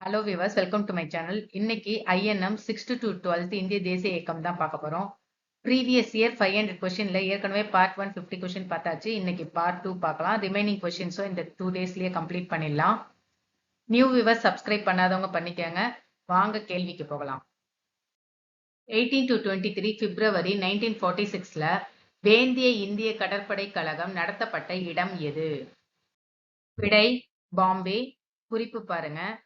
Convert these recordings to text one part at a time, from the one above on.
Hello viewers welcome to my channel இன்னைக்கு INM sixth to twelfth இந்திய தேசிய இயக்கம் தான் பார்க்க போகிறோம் ப்ரீவியஸ் இயர் ஃபைவ் ஹண்ட்ரட் கொஷினில் ஏற்கனவே பார்ட் ஒன் ஃபிஃப்டி கொஷின் பார்த்தாச்சு. இன்னைக்கு பார்ட் டூ பார்க்கலாம். ரிமைனிங் கொஷின்ஸும் இந்த டூ டேஸ்லேயே கம்ப்ளீட் பண்ணிடலாம். நியூ விவர்ஸ் சப்ஸ்கிரைப் பண்ணாதவங்க பண்ணிக்கோங்க. வாங்க கேள்விக்கு போகலாம். Eighteen to twenty three February nineteen forty சிக்ஸில் வேந்திய இந்திய கடற்படை கழகம் நடத்தப்பட்ட இடம் எது? விடை பாம்பே குறிப்பு பாருங்கள்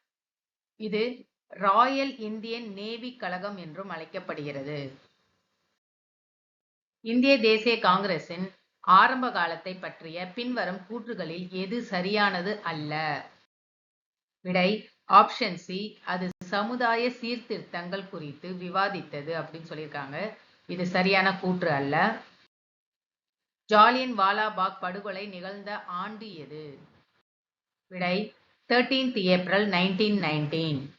இது ராயல் இந்தியன் நேவி கழகம் என்றும் அழைக்கப்படுகிறது. இந்திய தேசிய காங்கிரசின் ஆரம்ப காலத்தை பற்றிய பின்வரும் கூற்றுகளில் எது சரியானது அல்ல? விடை ஆப்ஷன் சி அது சமுதாய சீர்திருத்தங்கள் குறித்து விவாதித்தது அப்படின்னு சொல்லியிருக்காங்க. இது சரியான கூற்று அல்ல. ஜாலியன் வாலாபாக் படுகொலை நிகழ்ந்த ஆண்டு எது? விடை தேர்டீன்த் ஏப்ரல் நைன்டீன் நைன்டீன்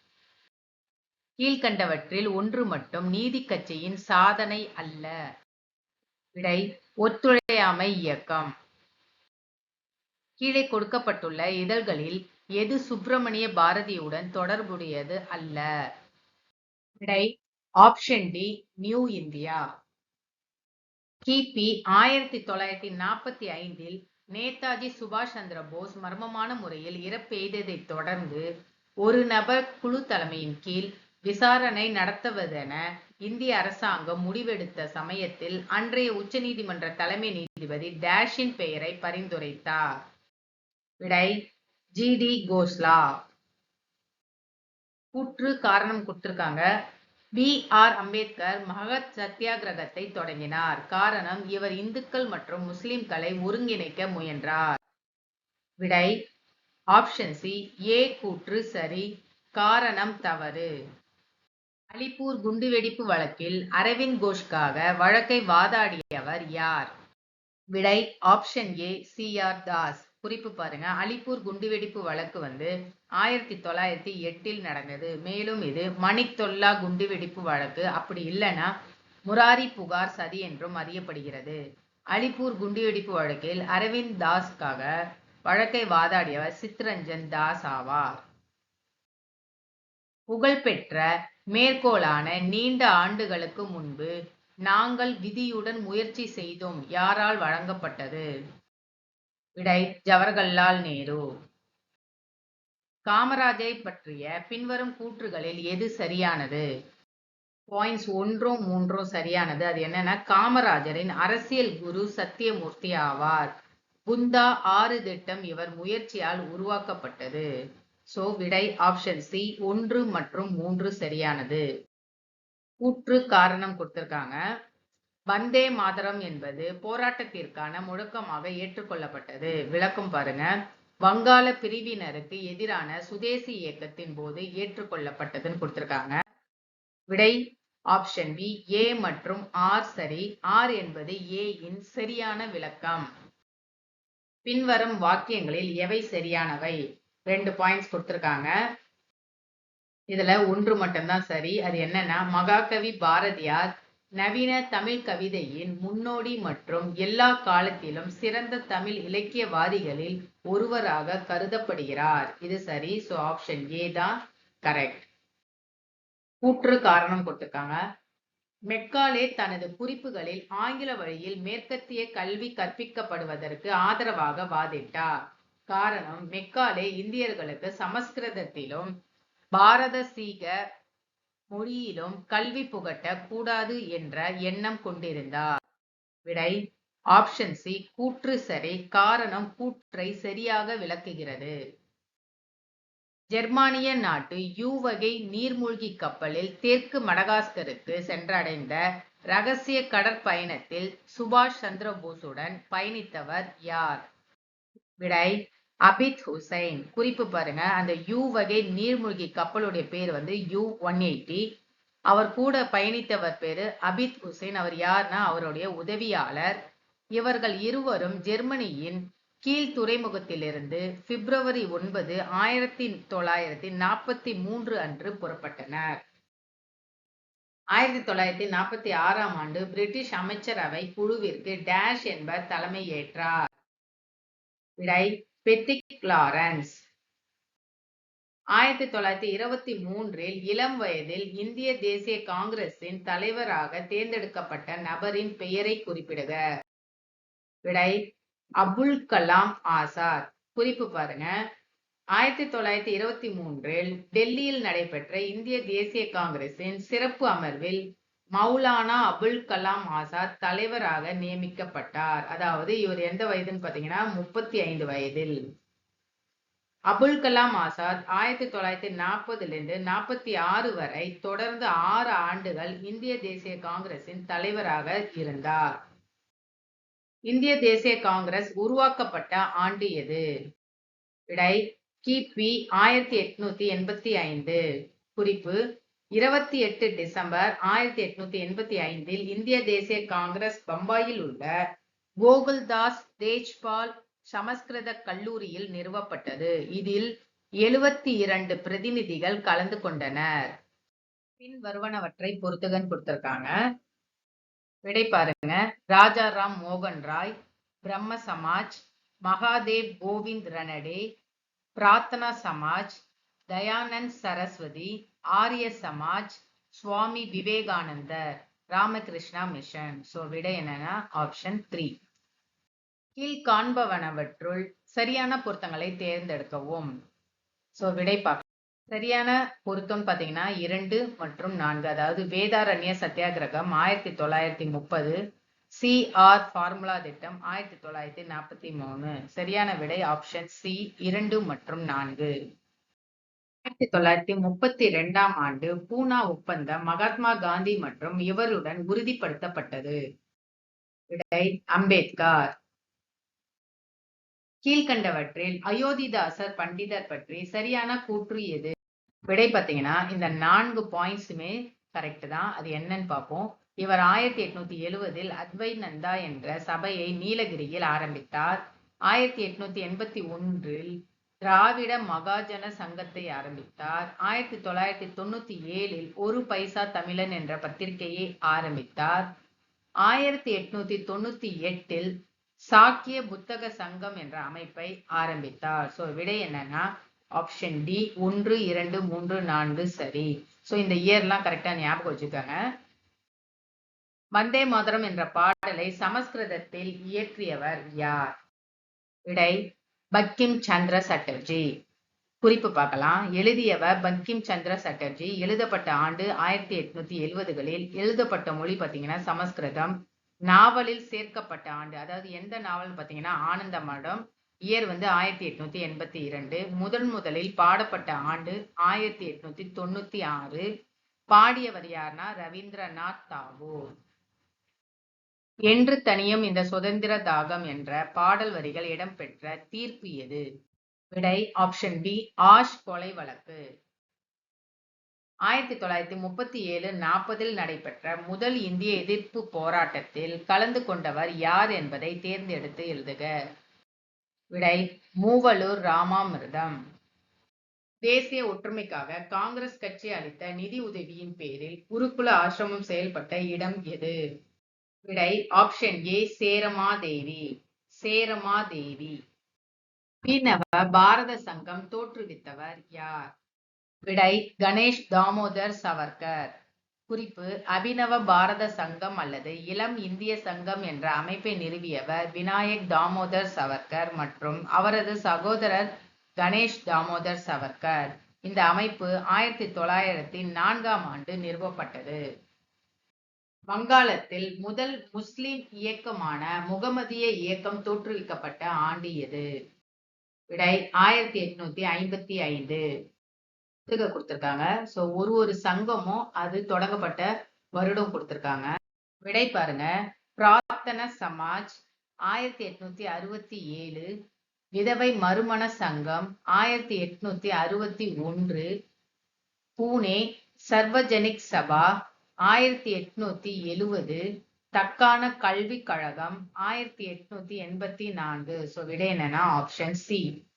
கீழ்கண்டவற்றில் ஒன்று மட்டும் நீதி கட்சியின் சாதனை அல்ல. விடை ஒத்துழையாமை இயக்கம். கீழே கொடுக்கப்பட்டுள்ள இதழ்களில் எது சுப்பிரமணிய பாரதியுடன் தொடர்புடையது அல்ல. விடை ஆப்ஷன் டி நியூ இந்தியா. கிபி ஆயிரத்தி தொள்ளாயிரத்தி நாற்பத்தி ஐந்தில் நேதாஜி சுபாஷ் சந்திர போஸ் மர்மமான முறையில் இறப்பெய்ததைத் தொடர்ந்து ஒரு நபர் குழு தலைமையின் கீழ் விசாரணை நடத்துவதென இந்திய அரசாங்கம் முடிவெடுத்த சமயத்தில் அன்றைய உச்சநீதிமன்ற தலைமை நீதிபதி டேஷின் பெயரை பரிந்துரைத்தார். விடை ஜி. டி. கோஸ்லா. கூற்று காரணம் கொடுத்திருக்காங்க. பி. ஆர். அம்பேத்கர் மகத் சத்தியாகிரகத்தை தொடங்கினார். காரணம் இவர் இந்துக்கள் மற்றும் முஸ்லிம்களை ஒருங்கிணைக்க முயன்றார். விடை ஆப்ஷன் சி ஏ கூற்று சரி காரணம் தவறு. அலிப்பூர் குண்டுவெடிப்பு வழக்கில் அரவிந்த் கோஷ்காக வழக்கை வாதாடியவர் யார்? விடை option A C. R. Das. குறிப்பு பாருங்க. அலிப்பூர் குண்டுவெடிப்பு வழக்கு வந்து ஆயிரத்தி தொள்ளாயிரத்தி எட்டில் நடந்தது. மேலும் இது மணித்தொல்லா குண்டுவெடிப்பு வழக்கு. அப்படி இல்லைன்னா முராரி புகார் சதி என்றும் அறியப்படுகிறது. அலிப்பூர் குண்டுவெடிப்பு வழக்கில் அரவிந்த் தாஸ்க்காக வழக்கை வாதாடியவர் சித்ரஞ்சன் தாஸ் ஆவார். புகழ்பெற்ற மேற்கோளான நீண்ட ஆண்டுகளுக்கு முன்பு நாங்கள் விதியுடன் முயற்சி செய்தோம். யாரால் வழங்கப்பட்டது? விடை ஜவஹர்லால் நேரு? காமராஜை பற்றிய பின்வரும் கூற்றுகளில் எது சரியானது? பாயிண்ட்ஸ் ஒன்றும் மூன்றும் சரியானது. அது என்னன்னா காமராஜரின் அரசியல் குரு சத்தியமூர்த்தி ஆவார். புந்தா ஆறு திட்டம் இவர் முயற்சியால் உருவாக்கப்பட்டது. சோ விடை ஆப்ஷன் சி ஒன்று மற்றும் மூன்று சரியானது. கூற்று காரணம் கொடுத்திருக்காங்க. வந்தே மாதரம் என்பது போராட்டத்திற்கான முழக்கமாக ஏற்றுக்கொள்ளப்பட்டது. விளக்கம் பாருங்க. வங்காள பிரிவினருக்கு எதிரான சுதேசி இயக்கத்தின் போது ஏற்றுக்கொள்ளப்பட்டதுன்னு கொடுத்திருக்காங்க. விடை ஆப்ஷன் பி. ஏ மற்றும் ஆர் சரி. ஆர் என்பது ஏ இன் சரியான விளக்கம். பின்வரும் வாக்கியங்களில் எவை சரியானவை? ரெண்டு பாயிண்ட்ஸ் கொடுத்திருக்காங்க. இதுல ஒன்று மட்டும்தான் சரி. அது என்னன்னா மகாகவி பாரதியார் நவீன தமிழ் கவிதையின் முன்னோடி மற்றும் எல்லா காலத்திலும் சிறந்த தமிழ் இலக்கியவாதிகளில் ஒருவராக கருதப்படுகிறார். இது சரி ஸோ ஆப்ஷன் ஏ தான் கரெக்ட் கூற்று காரணம் கொடுத்திருக்காங்க. மெக்காலே தனது குறிப்புகளில் ஆங்கில வழியில் மேற்கத்திய கல்வி கற்பிக்கப்படுவதற்கு ஆதரவாக வாதிட்டார். காரணம் மெக்காலே இந்தியர்களுக்கு சமஸ்கிருதத்திலும் பாரத சீக மொழியிலும் கல்வி புகட்ட கூடாது என்ற எண்ணம் கொண்டிருந்தார் விடை ஆப்ஷன் சி கூற்று சரி காரணம் கூற்றை சரியாக விளக்குகிறது. ஜெர்மானிய நாட்டு யூ வகை நீர்மூழ்கி கப்பலில் தெற்கு மடகாஸ்கருக்கு சென்றடைந்த ரகசிய கடற்பயணத்தில் சுபாஷ் சந்திரபோஸுடன் பயணித்தவர் யார்? விடை அபித் ஹுசைன். குறிப்பு பாருங்க. அந்த யூ வகை நீர்மூழ்கி கப்பலுடைய பேர் வந்து யூ ஒன் எயிட்டி. அவர் கூட பயணித்தவர் பேரு அபித் ஹுசைன். அவர் யார்னா? அவருடைய உதவியாளர். இவர்கள் இருவரும் ஜெர்மனியின் கீழ் துறைமுகத்திலிருந்து பிப்ரவரி ஒன்பது ஆயிரத்தி தொள்ளாயிரத்தி நாற்பத்தி மூன்று அன்று புறப்பட்டனர். ஆயிரத்தி தொள்ளாயிரத்தி நாற்பத்தி ஆறாம் ஆண்டு பிரிட்டிஷ் அமைச்சரவை குழுவிற்கு டேஷ் என்பர் தலைமையேற்றார். விடை பெத்திக் லாரன்ஸ் ஆயிரத்தி தொள்ளாயிரத்தி இருபத்தி மூன்றில் இளம் வயதில் இந்திய தேசிய காங்கிரசின் தலைவராக தேர்ந்தெடுக்கப்பட்ட நபரின் பெயரை குறிப்பிடுக. விடை அபுல் கலாம் ஆசாத். குறிப்பு பாருங்க. ஆயிரத்தி தொள்ளாயிரத்தி இருபத்தி மூன்றில் டெல்லியில் நடைபெற்ற இந்திய தேசிய காங்கிரசின் சிறப்பு அமர்வில் மௌலானா அபுல் கலாம் ஆசாத் தலைவராக நியமிக்கப்பட்டார். அதாவது இவர் எந்த வயதுன்னு பாத்தீங்கன்னா முப்பத்தி ஐந்து வயதில். அபுல் கலாம் ஆசாத் ஆயிரத்தி தொள்ளாயிரத்தி நாற்பதுலேருந்து நாற்பத்தி ஆறு வரை தொடர்ந்து ஆறு ஆண்டுகள் இந்திய தேசிய காங்கிரசின் தலைவராக இருந்தார். இந்திய தேசிய காங்கிரஸ் உருவாக்கப்பட்ட ஆண்டு எது? விடை கிபி ஆயிரத்தி எட்நூத்தி எண்பத்தி ஐந்து. குறிப்பு இருபத்தி எட்டு டிசம்பர் ஆயிரத்தி எட்நூத்தி எண்பத்தி ஐந்தில் இந்திய தேசிய காங்கிரஸ் பம்பாயில் உள்ள கோகுல்தாஸ் தேஜ்பால் சமஸ்கிருத கல்லூரியில் நிறுவப்பட்டது. இதில் எழுவத்தி இரண்டு பிரதிநிதிகள் கலந்து கொண்டனர். பின் வருவனவற்றை பொறுத்துகன் கொடுத்திருக்காங்க. விடை பாருங்க. ராஜா ராம் மோகன் ராய் பிரம்ம சமாஜ் மகாதேவ் கோவிந்த் ரணடே பிரார்த்தனா சமாஜ் தயானந்த் சரஸ்வதி ஆரிய சமாஜ் சுவாமி விவேகானந்தர் ராமகிருஷ்ணா மிஷன். சோ விடை என்னன்னா ஆப்ஷன் த்ரீ கீழ் காண்பவனவற்றுள் சரியான பொருத்தங்களை தேர்ந்தெடுக்கவும். சோ விடை பார்க்க சரியான பொருத்தம் பார்த்தீங்கன்னா இரண்டு மற்றும் நான்கு. அதாவது வேதாரண்ய சத்தியாகிரகம் ஆயிரத்தி தொள்ளாயிரத்தி முப்பது. சி ஆர் ஃபார்முலா திட்டம் ஆயிரத்தி தொள்ளாயிரத்தி நாற்பத்தி மூணு. சரியான விடை ஆப்ஷன் சி இரண்டு மற்றும் நான்கு. ஆயிரத்தி தொள்ளாயிரத்தி முப்பத்தி இரண்டாம் ஆண்டு பூனா ஒப்பந்தம் மகாத்மா காந்தி மற்றும் இவருடன் உறுதிப்படுத்தப்பட்டது. விடை அம்பேத்கர். கீழ்கண்டவற்றில் அயோத்திதாசர் பண்டிதர் பற்றி சரியான கூற்று எது? விடை பார்த்தீங்கன்னா இந்த நான்கு பாயிண்ட்ஸுமே கரெக்ட் தான். அது என்னன்னு பார்ப்போம். இவர் ஆயிரத்தி எட்நூத்தி எழுவதில் அத்வை நந்தா என்ற சபையை நீலகிரியில் ஆரம்பித்தார். ஆயிரத்தி எட்நூத்தி எண்பத்தி ஒன்றில் திராவிட மகாஜன சங்கத்தை ஆரம்பித்தார். ஆயிரத்தி தொள்ளாயிரத்தி தொண்ணூத்தி ஏழில் ஒரு பைசா தமிழன் என்ற பத்திரிகையை ஆரம்பித்தார். ஆயிரத்தி எட்நூத்தி தொண்ணூத்தி எட்டில் சாக்கிய புத்தக சங்கம் என்ற அமைப்பை ஆரம்பித்தார். சோ விடை என்னன்னா ஆப்ஷன் டி ஒன்று இரண்டு மூன்று நான்கு சரி. சோ இந்த இயர்லாம் கரெக்டா ஞாபகம் வச்சுக்கோங்க. வந்தே மாதரம் என்ற பாடலை சமஸ்கிருதத்தில் இயற்றியவர் யார்? விடை பக்கிம் சந்திர சட்டர்ஜி. குறிப்பு பார்க்கலாம். எழுதியவர் பங்கிம் சந்திர சட்டர்ஜி. எழுதப்பட்ட ஆண்டு ஆயிரத்தி எட்நூத்தி எழுவதுகளில் எழுதப்பட்ட மொழி பார்த்தீங்கன்னா சமஸ்கிருதம். நாவலில் சேர்க்கப்பட்ட ஆண்டு. அதாவது எந்த நாவல் பார்த்தீங்கன்னா ஆனந்த மடம். இயர் வந்து ஆயிரத்தி எட்நூத்தி எண்பத்தி இரண்டு. முதன் முதலில் பாடப்பட்ட ஆண்டு ஆயிரத்தி எட்நூத்தி தொண்ணூத்தி ஆறு. பாடியவர் யார்னா ரவீந்திரநாத் தாகூர். என்று தனியும் இந்த சுதந்திர தாகம் என்ற பாடல் வரிகள் இடம்பெற்ற தீர்ப்பு எது? விடை ஆப்ஷன் பி ஆஷ் கொலை வழக்கு. ஆயிரத்தி தொள்ளாயிரத்தி முப்பத்தி ஏழு நாற்பதில் நடைபெற்ற முதல் இந்திய எதிர்ப்பு போராட்டத்தில் கலந்து கொண்டவர் யார் என்பதை தேர்ந்தெடுத்து எழுதுக. விடை மூவலூர் ராமாமிர்தம். தேசிய ஒற்றுமைக்காக காங்கிரஸ் கட்சி அளித்த நிதி உதவியின் பேரில் குருகுல ஆசிரமம் செயல்பட்ட இடம் எது? விடை ஆப்ஷன் ஏ சேரமாதேவி. சேரமாதேவி. மீனவ பாரத சங்கம் தோற்றுவித்தவர் யார்? விடை கணேஷ் தாமோதர் சவர்கர். குறிப்பு அபிநவ பாரத சங்கம் அல்லது இளம் இந்திய சங்கம் என்ற அமைப்பை நிறுவியவர் விநாயக் தாமோதர் சவர்கர் மற்றும் அவரது சகோதரர் கணேஷ் தாமோதர் சவர்கர். இந்த அமைப்பு ஆயிரத்தி தொள்ளாயிரத்தி நான்காம் ஆண்டு நிறுவப்பட்டது. வங்காளத்தில் முதல் முஸ்லிம் இயக்கமான முகமதிய இயக்கம் தோற்றுவிக்கப்பட்ட ஆண்டு எது? விடை ஆயிரத்தி எட்நூத்தி ஐம்பத்தி ஐந்து. புத்தகம் கொடுத்துருக்காங்க. ஸோ ஒரு ஒரு சங்கமும் அது தொடங்கப்பட்ட வருடம் கொடுத்துருக்காங்க. விடை பாருங்க. பிரார்த்தன சமாஜ் ஆயிரத்தி எட்நூத்தி அறுபத்தி ஏழு. விதவை மறுமண சங்கம் ஆயிரத்தி எட்நூத்தி அறுபத்தி ஒன்று. பூனே சர்வஜனிக் சபா ஆயிரத்தி எட்நூத்தி எழுவது தக்கான கல்விக் கழகம் ஆயிரத்தி எட்நூத்தி எண்பத்தி நான்கு. ஸோ விடை என்னன்னா ஆப்ஷன் சி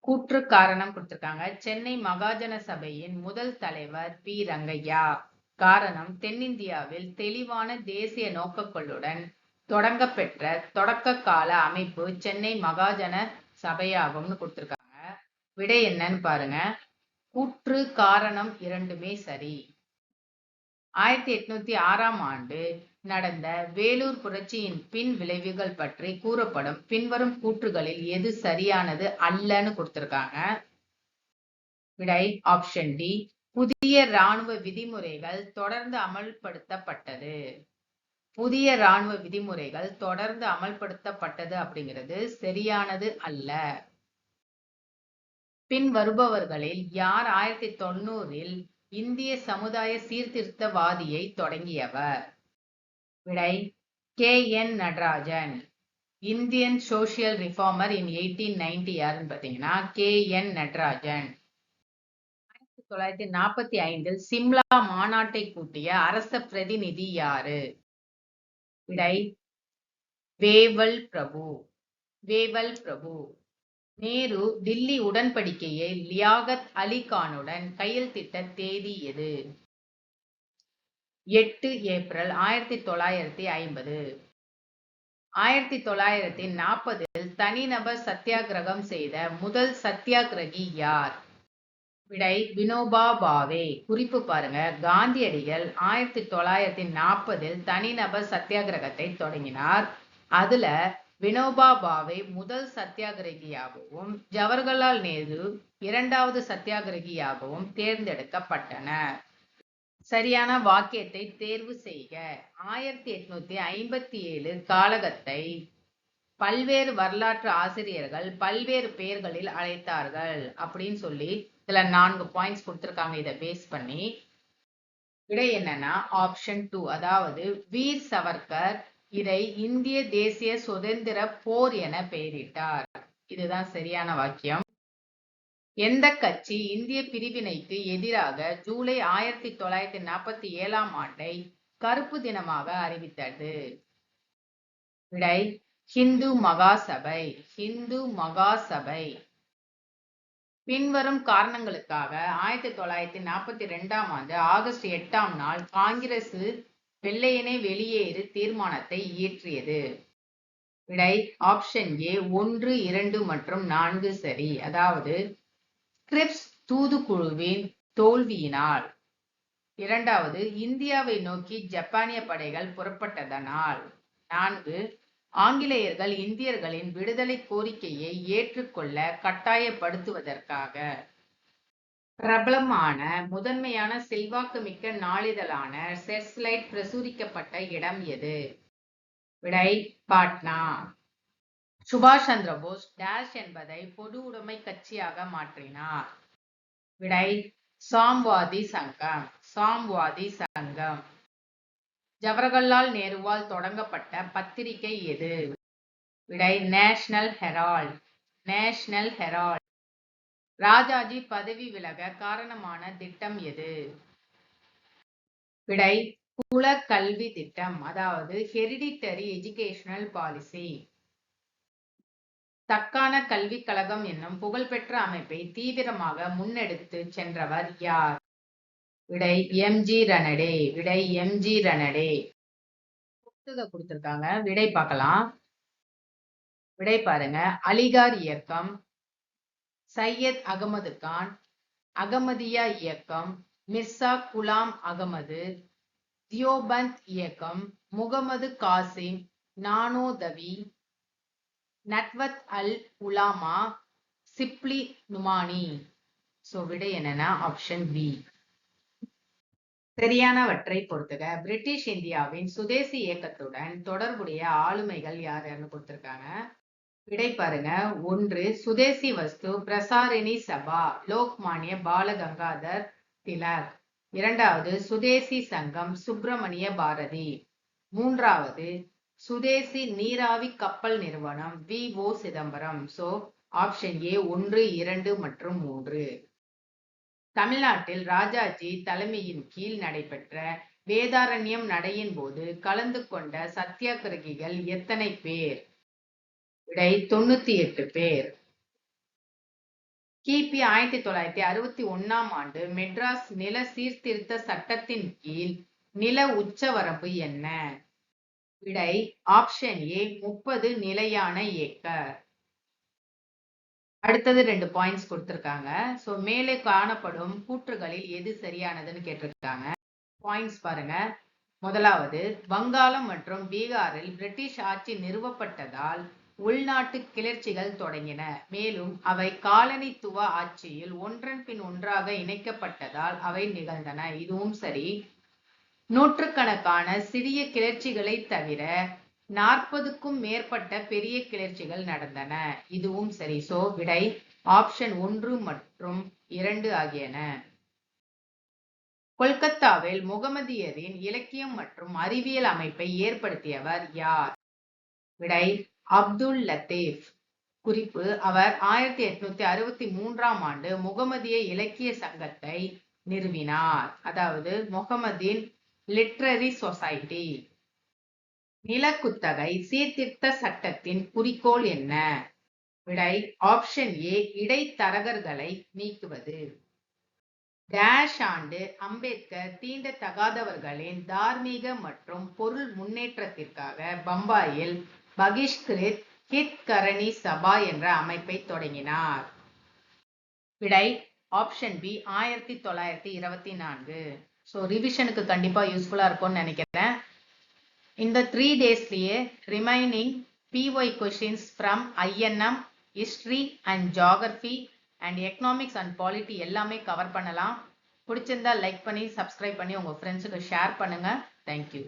கூற்று காரணம் கொடுத்திருக்காங்க. சென்னை மகாஜன சபையின் முதல் தலைவர் பி. ரங்கையா. காரணம் தென்னிந்தியாவில் தெளிவான தேசிய நோக்கங்களுடன் தொடங்கப்பெற்ற தொடக்க கால அமைப்பு சென்னை மகாஜன சபையாகும்னு கொடுத்திருக்காங்க. விடை என்னன்னு பாருங்க. கூற்று காரணம் இரண்டுமே சரி. ஆயிரத்தி எட்நூத்தி ஆறாம் ஆண்டு நடந்த வேலூர் புரட்சியின் பின் விளைவுகள் பற்றி கூறப்படும் பின்வரும் கூற்றுகளில் எது சரியானது அல்லன்னு கொடுத்திருக்காங்க. விடை ஆப்ஷன் டி புதிய ராணுவ விதிமுறைகள் தொடர்ந்து அமல்படுத்தப்பட்டது. புதிய ராணுவ விதிமுறைகள் தொடர்ந்து அமல்படுத்தப்பட்டது அப்படிங்கிறது சரியானது அல்ல. பின் வருபவர்களில் யார் ஆயிரத்தி தொண்ணூறில் இந்திய சமுதாய சீர்திருத்தவாதியை தொடங்கியவர். விடை K. N. Natarajan. Indian social reformer in eighteen ninety யாருன்னு பார்த்தீங்கன்னா கே. என். நடராஜன். ஆயிரத்தி தொள்ளாயிரத்தி நாற்பத்தி ஐந்தில் சிம்லா மாநாட்டை கூட்டிய அரச பிரதிநிதி யாரு? விடை வேவல் பிரபு. வேவல் பிரபு. நேரு டில்லி உடன்படிக்கையை லியாகத் அலி கானுடன் கையெழுத்திட்ட தேதி எது? எட்டு ஏப்ரல் ஆயிரத்தி தொள்ளாயிரத்தி ஐம்பது. ஆயிரத்தி தொள்ளாயிரத்தி நாற்பதில் தனிநபர் சத்தியாகிரகம் செய்த முதல் சத்தியாகிரகி யார்? விடை வினோபா பாவே. குறிப்பு பாருங்க. காந்தியடிகள் ஆயிரத்தி தொள்ளாயிரத்தி நாற்பதில் தனிநபர் சத்தியாகிரகத்தை தொடங்கினார். அதுல வினோபா பாவே முதல் சத்தியாகிரகியாகவும் ஜவஹர்லால் நேரு இரண்டாவது சத்தியாகிரகியாகவும் தேர்ந்தெடுக்கப்பட்டனர் சரியான வாக்கியத்தை தேர்வு செய்க. ஆயிரத்தி எட்நூத்தி ஐம்பத்தி ஏழு காலகத்தை பல்வேறு வரலாற்று ஆசிரியர்கள் பல்வேறு பெயர்களில் அழைத்தார்கள் அப்படின்னு சொல்லி இதுல நான்கு பாயிண்ட்ஸ் கொடுத்துருக்காங்க. இதை பேஸ் பண்ணி. விடை என்னன்னா ஆப்ஷன் டூ அதாவது வீர் சவர்கர் இதை இந்திய தேசிய சுதந்திர போர் என பெயரிட்டார். இதுதான் சரியான வாக்கியம். எந்த கட்சி இந்திய பிரிவினைக்கு எதிராக ஜூலை ஆயிரத்தி தொள்ளாயிரத்தி நாற்பத்தி ஏழாம் ஆண்டை கருப்பு தினமாக அறிவித்தது. விடை ஹிந்து மகாசபை ஹிந்து மகாசபை. பின்வரும் காரணங்களுக்காக ஆயிரத்தி தொள்ளாயிரத்தி நாற்பத்தி ரெண்டாம் ஆண்டு ஆகஸ்ட் எட்டாம் நாள் காங்கிரஸ் வெள்ளையனே வெளியேறு தீர்மானத்தை இயற்றியது. விடை ஆப்ஷன் ஏ ஒன்று இரண்டு மற்றும் நான்கு சரி. அதாவது கிரிப்ஸ் தூதுக்குழுவின் தோல்வியினால். இரண்டாவது இந்தியாவை நோக்கி ஜப்பானிய படைகள் புறப்பட்டதனால். நான்கு ஆங்கிலேயர்கள் இந்தியர்களின் விடுதலை கோரிக்கையை ஏற்றுக்கொள்ள கட்டாயப்படுத்துவதற்காக. பிரபலமான முதன்மையான செல்வாக்குமிக்க நாளிதழான செர்ஸ்லைட் பிரசுரிக்கப்பட்ட இடம் எது? விடை பாட்னா. சுபாஷ் சந்திர போஸ் டேஷ் என்பதை பொது உடைமை கட்சியாக மாற்றினார். விடை சாம்வாதி சங்கம் சாம்வாதி சங்கம். ஜவஹர்லால் நேருவால் தொடங்கப்பட்ட பத்திரிகை எது? விடை National Herald National Herald. Rajaji பதவி விலக காரணமான திட்டம் எது? விடை குல கல்வி திட்டம் அதாவது ஹெரிடிட்டரி எஜுகேஷனல் பாலிசி தக்கான கல்விக் கழகம் என்னும் புகழ்பெற்ற அமைப்பை தீவிரமாக முன்னெடுத்து சென்றவர் யார்? விடை எம். ஜி. ரனடே. விடை எம். ஜி. ரனடே. புத்தகம் கொடுத்திருக்காங்க. விடை பார்க்கலாம். விடை பாருங்க. அலிகார் இயக்கம் சையத் அகமது கான் அகமதியா இயக்கம் மிர்சா குலாம் அகமது தியோபந்த் இயக்கம் முகமது காசிம் நானோதவி நட்வத் அல் உலாமா சிப்லி நுமானி. சோ விடை என்னன்னா ஆப்ஷன் பி சரியானவற்றை பொறுத்துக. பிரிட்டிஷ் இந்தியாவின் சுதேசி இயக்கத்துடன் தொடர்புடைய ஆளுமைகள் யார் யாருன்னு கொடுத்திருக்காங்க? விடை பாருங்க. ஒன்று சுதேசி வஸ்து பிரசாரிணி சபா லோக்மானிய பாலகங்காதர் திலக். இரண்டாவது சுதேசி சங்கம் சுப்பிரமணிய பாரதி. மூன்றாவது சுதேசி நீராவி கப்பல் நிறுவனம் V. O. Chidambaram. So option A ஒன்று இரண்டு மற்றும் மூன்று. தமிழ்நாட்டில் ராஜாஜி தலைமையின் கீழ் நடைபெற்ற வேதாரண்யம் நடையின் போது கலந்து கொண்ட சத்தியாகிரகிகள் எத்தனை பேர்? விடை தொண்ணூத்தி எட்டு பேர். கிபி ஆயிரத்தி தொள்ளாயிரத்தி அறுபத்தி ஒன்னாம் ஆண்டு மெட்ராஸ் நில சீர்திருத்த சட்டத்தின் கீழ் நில உச்சவரம்பு என்ன? விடை ஆப்ஷன் ஏ முப்பது நிலையான ஏக்கர். அடுத்தது ரெண்டு பாயிண்ட்ஸ் கொடுத்துருக்காங்க. ஸோ மேலே காணப்படும் கூற்றுகளில் எது சரியானதுன்னு கேட்டிருக்காங்க. பாயிண்ட்ஸ் பாருங்க. முதலாவது வங்காளம் மற்றும் பீகாரில் பிரிட்டிஷ் ஆட்சி நிறுவப்பட்டதால் உள்நாட்டு கிளர்ச்சிகள் தொடங்கின. மேலும் அவை காலனித்துவ ஆட்சியில் ஒன்றன் பின் ஒன்றாக இணைக்கப்பட்டதால் அவை நிகழ்ந்தன. இதுவும் சரி. நூற்றுக்கணக்கான சிறிய கிளர்ச்சிகளை தவிர நாற்பதுக்கும் மேற்பட்ட பெரிய கிளர்ச்சிகள் நடந்தன. இதுவும் சரி. சோ விடை ஆப்ஷன் ஒன்று மற்றும் இரண்டு ஆகியன. கொல்கத்தாவில் முகமதியரின் இலக்கியம் மற்றும் அறிவியல் அமைப்பை ஏற்படுத்தியவர் யார்? விடை அப்துல் லத்தேஃப் குறிப்பு அவர் ஆயிரத்தி எட்நூத்தி அறுபத்தி மூன்றாம் ஆண்டு முகமதிய இலக்கிய சங்கத்தை நிறுவினார். அதாவது முகமதின் லிட்ரரி சொசைட்டி. நிலக்குத்தகை சீர்திருத்த சட்டத்தின் குறிக்கோள் என்ன? விடை ஆப்ஷன் ஏ இடைத்தரகர்களை நீக்குவது. டேஷ் ஆண்டு அம்பேத்கர் தீண்டத்தகாதவர்களின் தார்மீக மற்றும் பொருள் முன்னேற்றத்திற்காக பம்பாயில் பகிஷ்கிருத் ஹித்கரணி சபா என்ற அமைப்பை தொடங்கினார். விடை ஆப்ஷன் பி ஆயிரத்தி தொள்ளாயிரத்தி இருபத்தி நான்கு. ஸோ ரிவிஷனுக்கு கண்டிப்பாக யூஸ்ஃபுல்லாக இருக்கும்னு நினைக்கிறேன். இந்த three டேஸ்லேயே remaining PY questions from INM history and geography and economics and polity எல்லாமே கவர் பண்ணலாம். பிடிச்சிருந்தா லைக் பண்ணி சப்ஸ்கிரைப் பண்ணி உங்கள் ஃப்ரெண்ட்ஸுக்கு ஷேர் பண்ணுங்கள் தேங்க்யூ